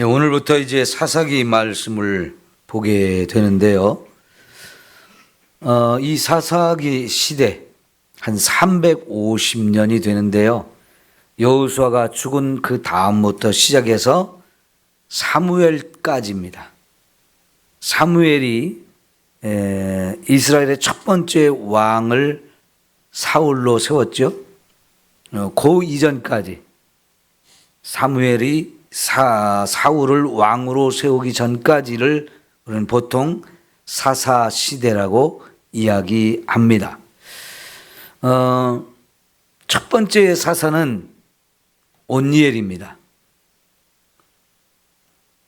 네, 오늘부터 이제 사사기 말씀을 보게 되는데요. 어, 이 사사기 시대 한 350년이 되는데요. 여호수아가 죽은 그 다음부터 시작해서 사무엘까지입니다. 사무엘이 에, 이스라엘의 첫 번째 왕을 사울로 세웠죠. 어, 그 이전까지 사무엘이 사, 사울을 왕으로 세우기 전까지를 우리는 보통 사사 시대라고 이야기합니다. 어, 첫 번째 사사는 온니엘입니다.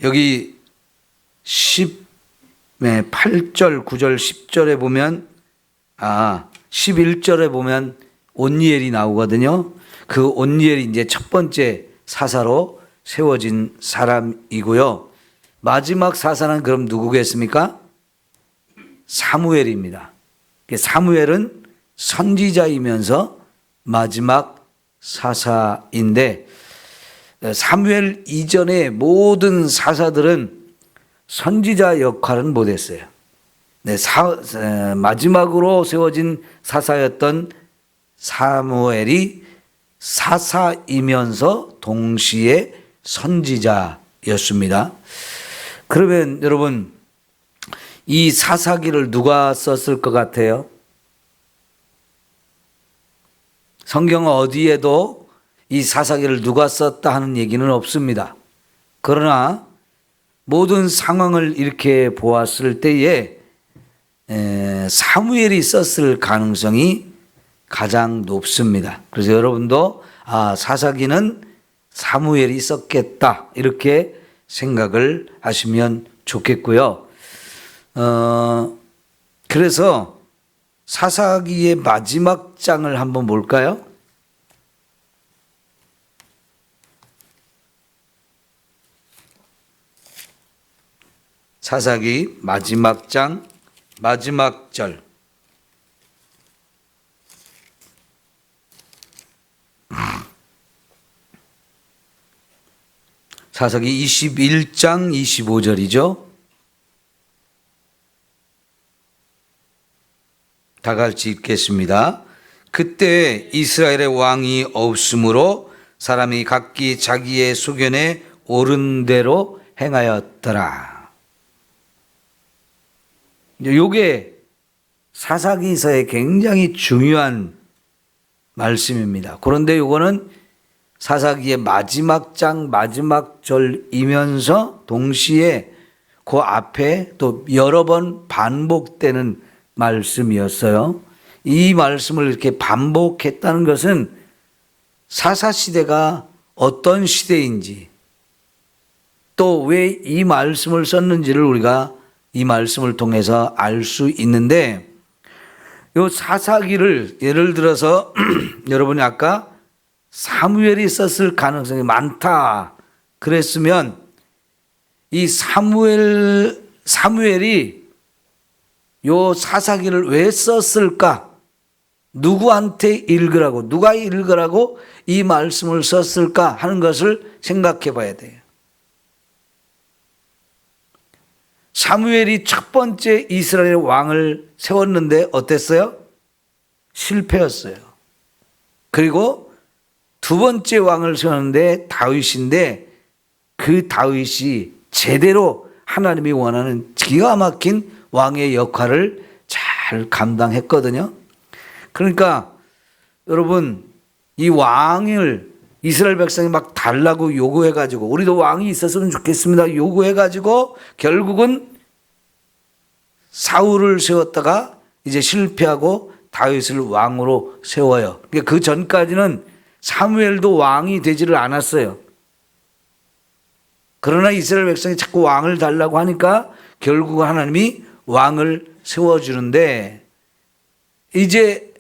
여기 10, 8절, 9절, 10절에 보면, 아, 11절에 보면 온니엘이 나오거든요. 그 온니엘이 이제 첫 번째 사사로 세워진 사람이고요. 마지막 사사는 그럼 누구겠습니까? 사무엘입니다. 사무엘은 선지자이면서 마지막 사사인데 사무엘 이전의 모든 사사들은 선지자 역할은 못했어요. 네, 사, 마지막으로 세워진 사사였던 사무엘이 사사이면서 동시에 선지자였습니다. 그러면 여러분 이 사사기를 누가 썼을 것 같아요? 성경 어디에도 이 사사기를 누가 썼다 하는 얘기는 없습니다. 그러나 모든 상황을 이렇게 보았을 때에 사무엘이 썼을 가능성이 가장 높습니다. 그래서 여러분도 아, 사사기는 사무엘이 썼겠다 이렇게 생각을 하시면 좋겠고요. 어, 그래서 사사기의 마지막 장을 한번 볼까요? 사사기 마지막 장 마지막 절 사사기 21장 25절이죠. 다 같이 읽겠습니다. 그때 이스라엘의 왕이 없으므로 사람이 각기 자기의 소견에 옳은 대로 행하였더라. 요게 사사기서의 굉장히 중요한 말씀입니다. 그런데 요거는 사사기의 마지막 장 마지막 절이면서 동시에 그 앞에 또 여러 번 반복되는 말씀이었어요. 이 말씀을 이렇게 반복했다는 것은 사사 시대가 어떤 시대인지 또 왜 이 말씀을 썼는지를 우리가 이 말씀을 통해서 알 수 있는데 요 사사기를 예를 들어서 여러분이 아까 사무엘이 썼을 가능성이 많다 그랬으면 이 사무엘 사무엘이 요 사사기를 왜 썼을까? 누구한테 읽으라고 누가 읽으라고 이 말씀을 썼을까 하는 것을 생각해 봐야 돼요. 사무엘이 첫 번째 이스라엘 왕을 세웠는데 어땠어요? 실패였어요. 그리고 두 번째 왕을 세웠는데 다윗인데 그 다윗이 제대로 하나님이 원하는 기가 막힌 왕의 역할을 잘 감당했거든요. 그러니까 여러분 이 왕을 이스라엘 백성이 막 달라고 요구해 가지고 우리도 왕이 있었으면 좋겠습니다. 요구해 가지고 결국은 사울을 세웠다가 이제 실패하고 다윗을 왕으로 세워요. 그 전까지는 사무엘도 왕이 되지를 않았어요. 그러나 이스라엘 백성이 자꾸 왕을 달라고 하니까 결국 하나님이 왕을 세워주는데 이제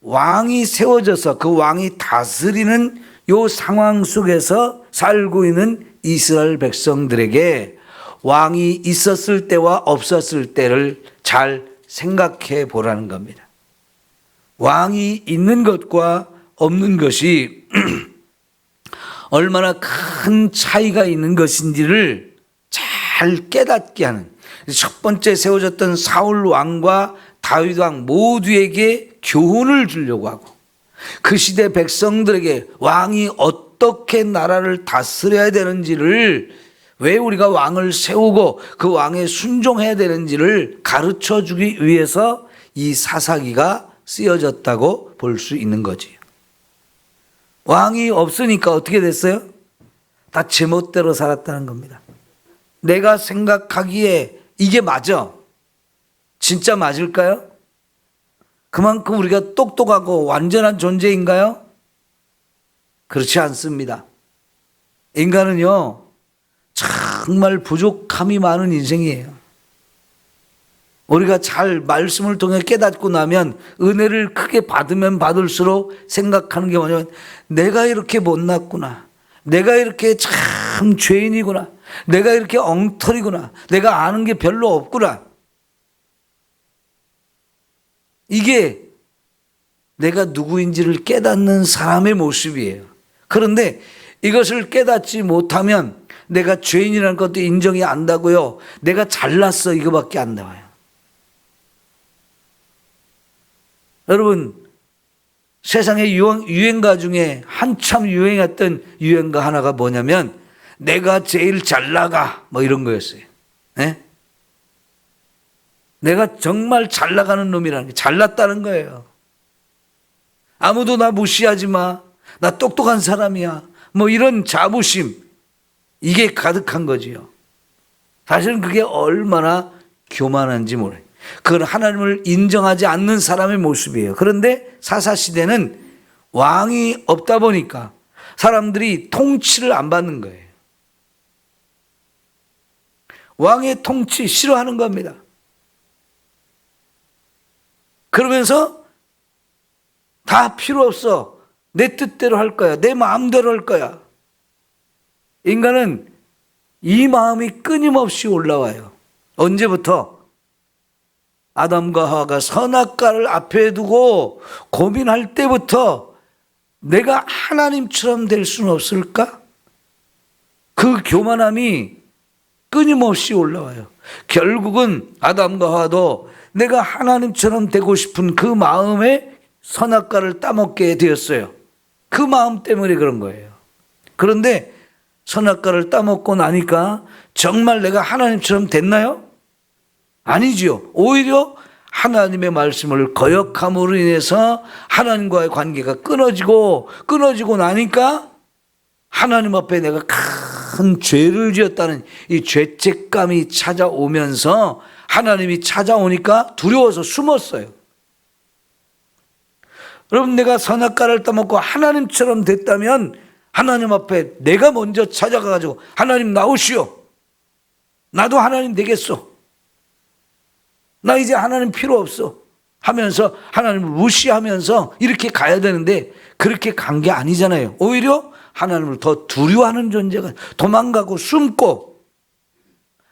왕이 세워져서 그 왕이 다스리는 요 상황 속에서 살고 있는 이스라엘 백성들에게 왕이 있었을 때와 없었을 때를 잘 생각해 보라는 겁니다. 왕이 있는 것과 없는 것이 얼마나 큰 차이가 있는 것인지를 잘 깨닫게 하는 첫 번째 세워졌던 사울 왕과 다윗 왕 모두에게 교훈을 주려고 하고 그 시대 백성들에게 왕이 어떻게 나라를 다스려야 되는지를 왜 우리가 왕을 세우고 그 왕에 순종해야 되는지를 가르쳐 주기 위해서 이 사사기가 쓰여졌다고 볼 수 있는 거지. 왕이 없으니까 어떻게 됐어요? 다 제멋대로 살았다는 겁니다. 내가 생각하기에 이게 맞아. 진짜 맞을까요? 그만큼 우리가 똑똑하고 완전한 존재인가요? 그렇지 않습니다. 인간은요, 정말 부족함이 많은 인생이에요. 우리가 잘 말씀을 통해 깨닫고 나면 은혜를 크게 받으면 받을수록 생각하는 게 뭐냐면 내가 이렇게 못났구나. 내가 이렇게 참 죄인이구나. 내가 이렇게 엉터리구나. 내가 아는 게 별로 없구나. 이게 내가 누구인지를 깨닫는 사람의 모습이에요. 그런데 이것을 깨닫지 못하면 내가 죄인이라는 것도 인정이 안 다고요. 내가 잘났어 이거밖에 안 나와요. 여러분 세상의 유행, 유행가 중에 한참 유행했던 유행가 하나가 뭐냐면 내가 제일 잘 나가 뭐 이런 거였어요. 네? 내가 정말 잘 나가는 놈이라는 게 잘났다는 거예요. 아무도 나 무시하지 마. 나 똑똑한 사람이야. 뭐 이런 자부심 이게 가득한 거지요. 사실은 그게 얼마나 교만한지 모르. 그건 하나님을 인정하지 않는 사람의 모습이에요. 그런데 사사 시대는 왕이 없다 보니까 사람들이 통치를 안 받는 거예요. 왕의 통치 싫어하는 겁니다. 그러면서 다 필요 없어. 내 뜻대로 할 거야. 내 마음대로 할 거야. 인간은 이 마음이 끊임없이 올라와요. 언제부터? 아담과 하와가 선악과를 앞에 두고 고민할 때부터 내가 하나님처럼 될 수는 없을까? 그 교만함이 끊임없이 올라와요. 결국은 아담과 하와도 내가 하나님처럼 되고 싶은 그 마음에 선악과를 따먹게 되었어요. 그 마음 때문에 그런 거예요. 그런데 선악과를 따먹고 나니까 정말 내가 하나님처럼 됐나요? 아니지요. 오히려 하나님의 말씀을 거역함으로 인해서 하나님과의 관계가 끊어지고 끊어지고 나니까 하나님 앞에 내가 큰 죄를 지었다는 이 죄책감이 찾아오면서 하나님이 찾아오니까 두려워서 숨었어요. 여러분 내가 선악과를 따먹고 하나님처럼 됐다면 하나님 앞에 내가 먼저 찾아가가지고 하나님 나오시오. 나도 하나님 되겠소. 나 이제 하나님 필요 없어. 하면서 하나님을 무시하면서 이렇게 가야 되는데 그렇게 간 게 아니잖아요. 오히려 하나님을 더 두려워하는 존재가 도망가고 숨고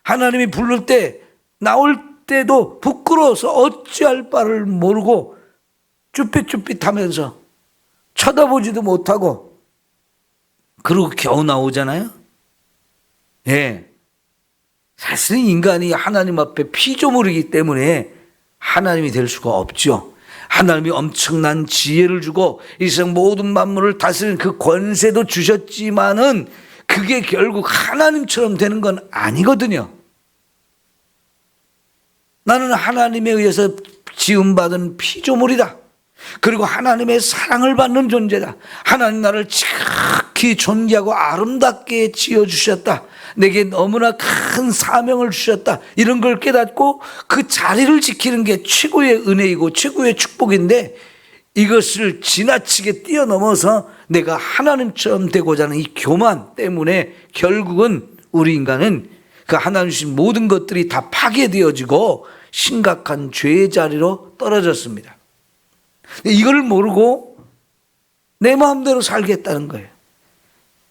하나님이 부를 때 나올 때도 부끄러워서 어찌할 바를 모르고 쭈삣쭈삣하면서 쳐다보지도 못하고 그러고 겨우 나오잖아요. 예. 사실은 인간이 하나님 앞에 피조물이기 때문에 하나님이 될 수가 없죠. 하나님이 엄청난 지혜를 주고 이 세상 모든 만물을 다스리는 그 권세도 주셨지만은 그게 결국 하나님처럼 되는 건 아니거든요. 나는 하나님에 의해서 지음받은 피조물이다. 그리고 하나님의 사랑을 받는 존재다. 하나님 나를 지극히 존귀하고 아름답게 지어주셨다. 내게 너무나 큰 사명을 주셨다. 이런 걸 깨닫고 그 자리를 지키는 게 최고의 은혜이고 최고의 축복인데 이것을 지나치게 뛰어넘어서 내가 하나님처럼 되고자 하는 이 교만 때문에 결국은 우리 인간은 그 하나님 주신 모든 것들이 다 파괴되어지고 심각한 죄의 자리로 떨어졌습니다. 이걸 모르고 내 마음대로 살겠다는 거예요.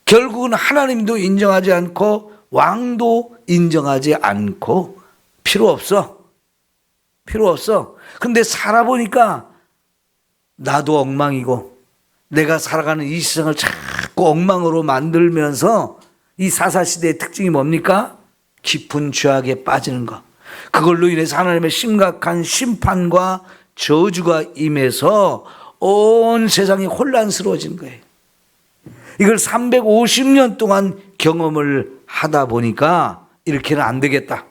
결국은 하나님도 인정하지 않고 왕도 인정하지 않고 필요 없어. 필요 없어. 근데 살아보니까 나도 엉망이고 내가 살아가는 이 세상을 자꾸 엉망으로 만들면서 이 사사시대의 특징이 뭡니까? 깊은 죄악에 빠지는 것. 그걸로 인해서 하나님의 심각한 심판과 저주가 임해서 온 세상이 혼란스러워진 거예요. 이걸 350년 동안 경험을 하다 보니까 이렇게는 안 되겠다.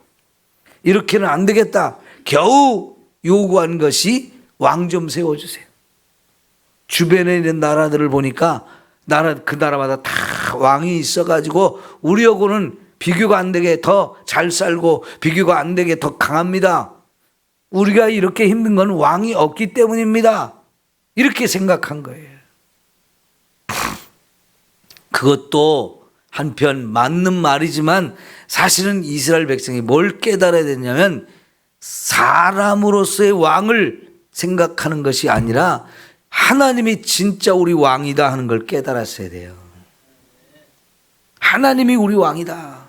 이렇게는 안 되겠다. 겨우 요구한 것이 왕 좀 세워주세요. 주변에 있는 나라들을 보니까 나라 그 나라마다 다 왕이 있어가지고 우리하고는 비교가 안 되게 더 잘 살고 비교가 안 되게 더 강합니다. 우리가 이렇게 힘든 건 왕이 없기 때문입니다. 이렇게 생각한 거예요. 그것도 한편 맞는 말이지만 사실은 이스라엘 백성이 뭘 깨달아야 되냐면 사람으로서의 왕을 생각하는 것이 아니라 하나님이 진짜 우리 왕이다 하는 걸 깨달았어야 돼요. 하나님이 우리 왕이다.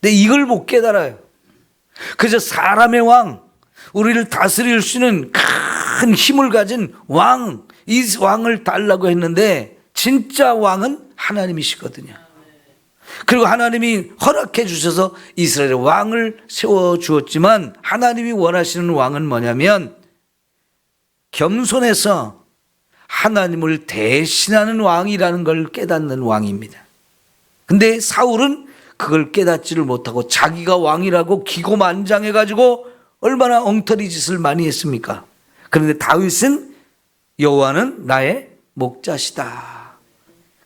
근데 이걸 못 깨달아요. 그저 사람의 왕, 우리를 다스릴 수 있는 큰 힘을 가진 왕, 이 왕을 달라고 했는데 진짜 왕은 하나님이시거든요. 그리고 하나님이 허락해 주셔서 이스라엘의 왕을 세워 주었지만 하나님이 원하시는 왕은 뭐냐면 겸손해서 하나님을 대신하는 왕이라는 걸 깨닫는 왕입니다. 근데 사울은 그걸 깨닫지를 못하고 자기가 왕이라고 기고만장해 가지고 얼마나 엉터리 짓을 많이 했습니까? 그런데 다윗은 여호와는 나의 목자시다.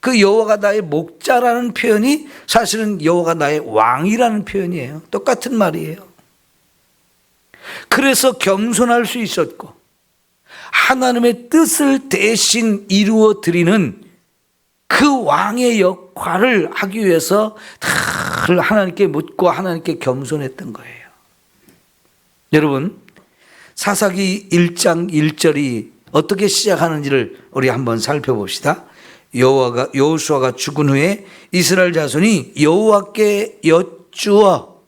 그 여호와가 나의 목자라는 표현이 사실은 여호와가 나의 왕이라는 표현이에요. 똑같은 말이에요. 그래서 겸손할 수 있었고 하나님의 뜻을 대신 이루어 드리는 그 왕의 역할을 하기 위해서 늘 하나님께 묻고 하나님께 겸손했던 거예요. 여러분, 사사기 1장 1절이 어떻게 시작하는지를 우리 한번 살펴봅시다. 여호와가 여호수아가 죽은 후에 이스라엘 자손이 여호와께 여쭈어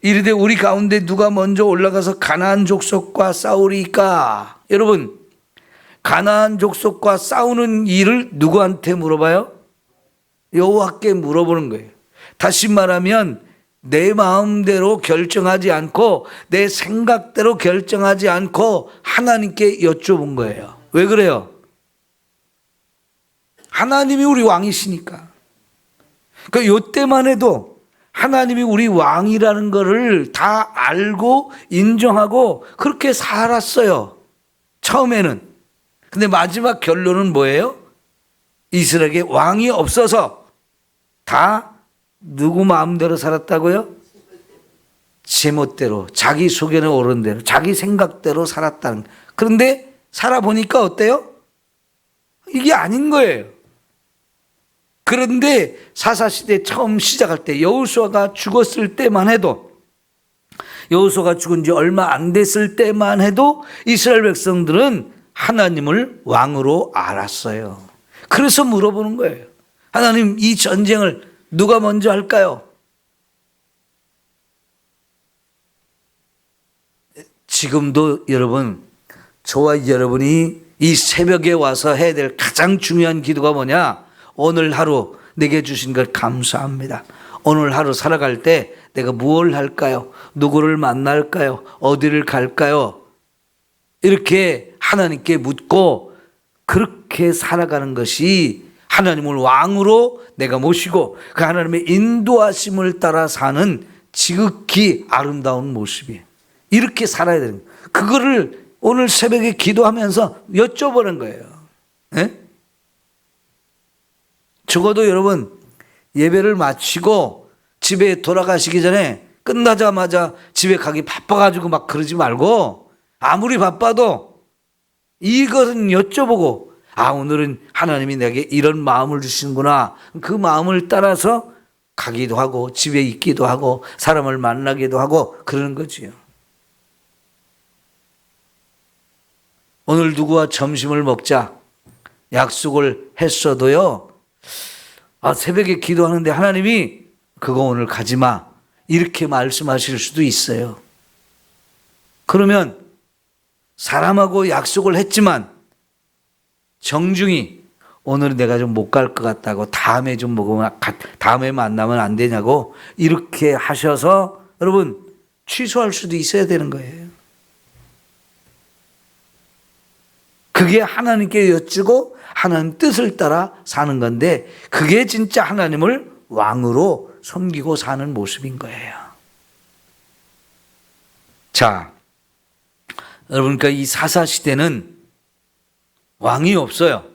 이르되 우리 가운데 누가 먼저 올라가서 가나안 족속과 싸우리까? 여러분, 가나안 족속과 싸우는 일을 누구한테 물어봐요? 여호와께 물어보는 거예요. 다시 말하면 내 마음대로 결정하지 않고 내 생각대로 결정하지 않고 하나님께 여쭤본 거예요. 왜 그래요? 하나님이 우리 왕이시니까. 그 요때만 해도 하나님이 우리 왕이라는 것을 다 알고 인정하고 그렇게 살았어요. 처음에는. 근데 마지막 결론은 뭐예요? 이스라엘에 왕이 없어서 다 누구 마음대로 살았다고요? 제멋대로 자기 속에는 오른 대로 자기 생각대로 살았다는 그런데 살아보니까 어때요? 이게 아닌 거예요. 그런데 사사시대 처음 시작할 때 여호수아가 죽었을 때만 해도 여호수아가 죽은 지 얼마 안 됐을 때만 해도 이스라엘 백성들은 하나님을 왕으로 알았어요. 그래서 물어보는 거예요. 하나님 이 전쟁을 누가 먼저 할까요? 지금도 여러분, 저와 여러분이 이 새벽에 와서 해야 될 가장 중요한 기도가 뭐냐? 오늘 하루 내게 주신 걸 감사합니다. 오늘 하루 살아갈 때 내가 무엇을 할까요? 누구를 만날까요? 어디를 갈까요? 이렇게 하나님께 묻고 그렇게 살아가는 것이 하나님을 왕으로 내가 모시고 그 하나님의 인도하심을 따라 사는 지극히 아름다운 모습이에요. 이렇게 살아야 되는 거예요. 그거를 오늘 새벽에 기도하면서 여쭤보는 거예요. 네? 적어도 여러분 예배를 마치고 집에 돌아가시기 전에 끝나자마자 집에 가기 바빠가지고 막 그러지 말고 아무리 바빠도 이것은 여쭤보고 아 오늘은 하나님이 내게 이런 마음을 주시는구나 그 마음을 따라서 가기도 하고 집에 있기도 하고 사람을 만나기도 하고 그러는 거지요. 오늘 누구와 점심을 먹자 약속을 했어도요. 아 새벽에 기도하는데 하나님이 그거 오늘 가지 마 이렇게 말씀하실 수도 있어요. 그러면 사람하고 약속을 했지만 정중히 오늘은 내가 좀 못 갈 것 같다고 다음에 좀 먹으면 가- 다음에 만나면 안 되냐고 이렇게 하셔서 여러분 취소할 수도 있어야 되는 거예요. 그게 하나님께 여쭈고 하나님 뜻을 따라 사는 건데 그게 진짜 하나님을 왕으로 섬기고 사는 모습인 거예요. 자, 여러분, 그러니까 이 사사 시대는 왕이 없어요.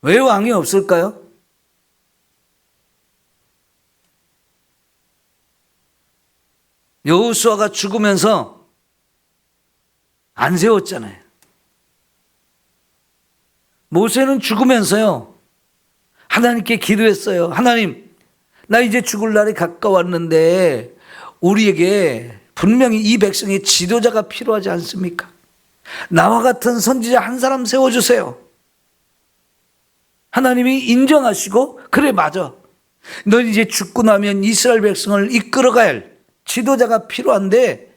왜 왕이 없을까요? 여호수아가 죽으면서 안 세웠잖아요. 모세는 죽으면서요. 하나님께 기도했어요. 하나님, 나 이제 죽을 날이 가까웠는데 우리에게 분명히 이 백성의 지도자가 필요하지 않습니까? 나와 같은 선지자 한 사람 세워주세요. 하나님이 인정하시고 그래 맞아. 넌 이제 죽고 나면 이스라엘 백성을 이끌어가야 할 지도자가 필요한데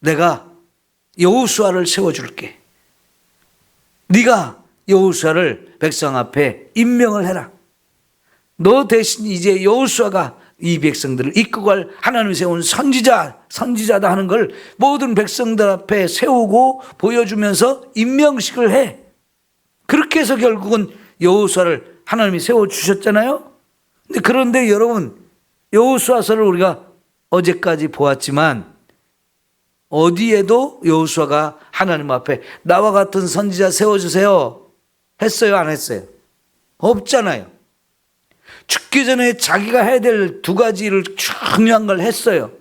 내가 여호수아를 세워줄게. 네가 여호수아를 백성 앞에 임명을 해라. 너 대신 이제 여호수아가 이 백성들을 이끌고 갈 하나님이 세운 선지자, 선지자다 하는 걸 모든 백성들 앞에 세우고 보여주면서 임명식을 해. 그렇게 해서 결국은 여호수아를 하나님이 세워 주셨잖아요. 그런데 여러분 여호수아서를 우리가 어제까지 보았지만 어디에도 여호수아가 하나님 앞에 나와 같은 선지자 세워 주세요. 했어요, 안 했어요? 없잖아요. 죽기 전에 자기가 해야 될 두 가지를 중요한 걸 했어요.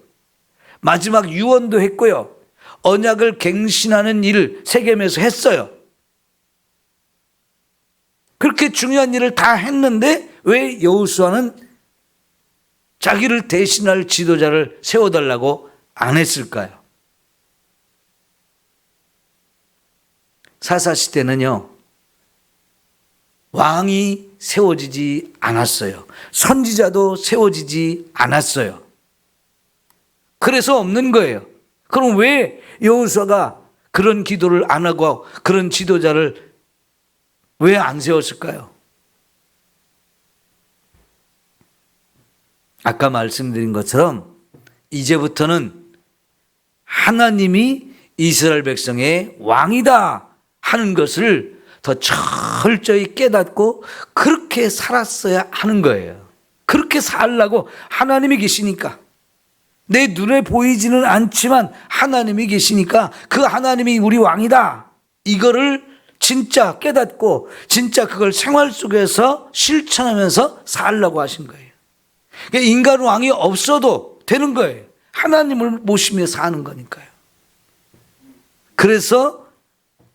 마지막 유언도 했고요. 언약을 갱신하는 일을 세겜에서 했어요. 그렇게 중요한 일을 다 했는데 왜 여호수아는 자기를 대신할 지도자를 세워달라고 안 했을까요? 사사 시대는요 왕이 세워지지 않았어요. 선지자도 세워지지 않았어요. 그래서 없는 거예요. 그럼 왜 여호수아가 그런 기도를 안 하고 그런 지도자를 왜 안 세웠을까요? 아까 말씀드린 것처럼 이제부터는 하나님이 이스라엘 백성의 왕이다 하는 것을 더 철저히 깨닫고 그렇게 살았어야 하는 거예요. 그렇게 살라고 하나님이 계시니까. 내 눈에 보이지는 않지만 하나님이 계시니까 그 하나님이 우리 왕이다. 이거를 진짜 깨닫고 진짜 그걸 생활 속에서 실천하면서 살라고 하신 거예요. 그러니까 인간 왕이 없어도 되는 거예요. 하나님을 모시며 사는 거니까요. 그래서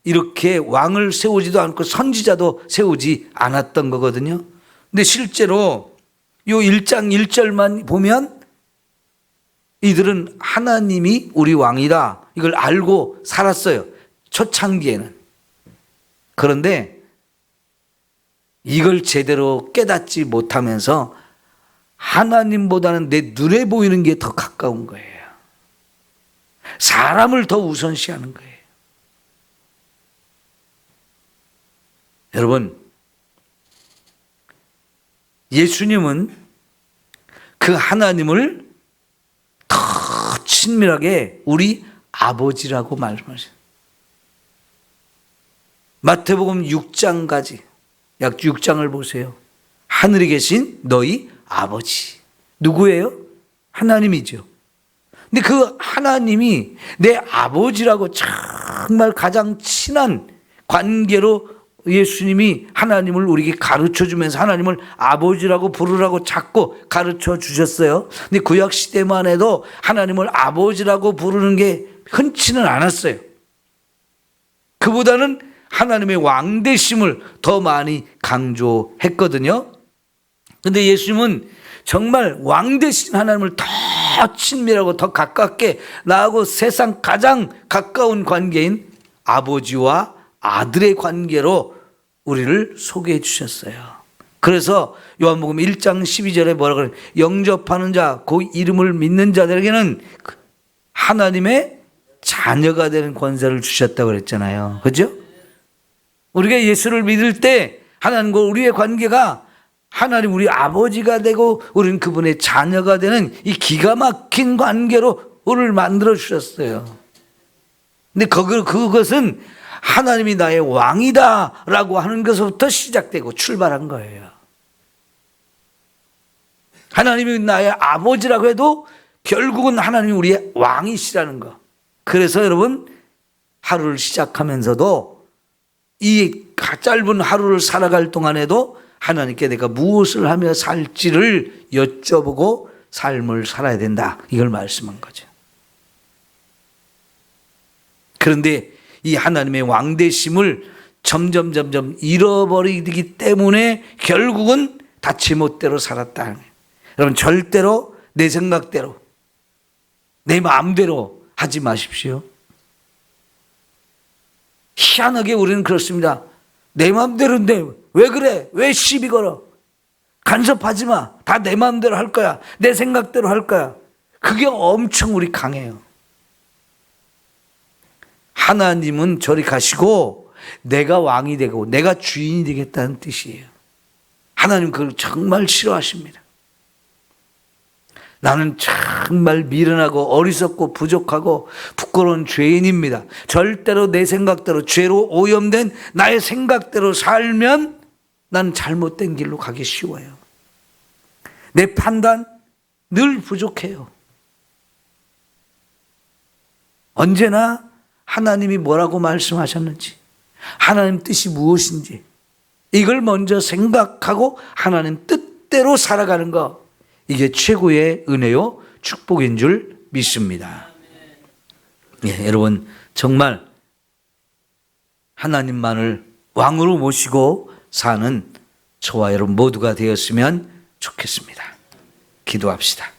이렇게 왕을 세우지도 않고 선지자도 세우지 않았던 거거든요. 근데 실제로 요 1장 1절만 보면 이들은 하나님이 우리 왕이다. 이걸 알고 살았어요. 초창기에는. 그런데 이걸 제대로 깨닫지 못하면서 하나님보다는 내 눈에 보이는 게 더 가까운 거예요. 사람을 더 우선시하는 거예요. 여러분, 예수님은 그 하나님을 더 친밀하게 우리 아버지라고 말씀하셔요. 마태복음 6장까지, 약 6장을 보세요. 하늘에 계신 너희 아버지. 누구예요? 하나님이죠. 근데 그 하나님이 내 아버지라고 정말 가장 친한 관계로 예수님이 하나님을 우리에게 가르쳐 주면서 하나님을 아버지라고 부르라고 자꾸 가르쳐 주셨어요. 근데 구약 시대만 해도 하나님을 아버지라고 부르는 게 흔치는 않았어요. 그보다는 하나님의 왕대심을 더 많이 강조했거든요. 근데 예수님은 정말 왕대신 하나님을 더 친밀하고 더 가깝게 나하고 세상 가장 가까운 관계인 아버지와 아들의 관계로 우리를 소개해 주셨어요. 그래서 요한복음 1장 12절에 뭐라 그래요? 영접하는 자, 그 이름을 믿는 자들에게는 하나님의 자녀가 되는 권세를 주셨다고 그랬잖아요. 그죠? 우리가 예수를 믿을 때 하나님과 우리의 관계가 하나님 우리 아버지가 되고 우리는 그분의 자녀가 되는 이 기가 막힌 관계로 우리를 만들어 주셨어요. 근데 그거, 그것은 하나님이 나의 왕이다 라고 하는 것부터 시작되고 출발한 거예요. 하나님이 나의 아버지라고 해도 결국은 하나님이 우리의 왕이시라는 거. 그래서 여러분 하루를 시작하면서도 이 짧은 하루를 살아갈 동안에도 하나님께 내가 무엇을 하며 살지를 여쭤보고 삶을 살아야 된다. 이걸 말씀한 거죠. 그런데 이 하나님의 왕대심을 점점 점점 잃어버리기 때문에 결국은 다 제멋대로 살았다. 여러분 절대로 내 생각대로 내 마음대로 하지 마십시오. 희한하게 우리는 그렇습니다. 내 마음대로인데 왜 그래? 왜 시비 걸어? 간섭하지 마. 다 내 마음대로 할 거야. 내 생각대로 할 거야. 그게 엄청 우리 강해요. 하나님은 저리 가시고 내가 왕이 되고 내가 주인이 되겠다는 뜻이에요. 하나님 그걸 정말 싫어하십니다. 나는 정말 미련하고 어리석고 부족하고 부끄러운 죄인입니다. 절대로 내 생각대로 죄로 오염된 나의 생각대로 살면 나는 잘못된 길로 가기 쉬워요. 내 판단 늘 부족해요. 언제나 하나님이 뭐라고 말씀하셨는지, 하나님 뜻이 무엇인지, 이걸 먼저 생각하고 하나님 뜻대로 살아가는 것, 이게 최고의 은혜요, 축복인 줄 믿습니다. 예, 여러분, 정말 하나님만을 왕으로 모시고 사는 저와 여러분 모두가 되었으면 좋겠습니다. 기도합시다.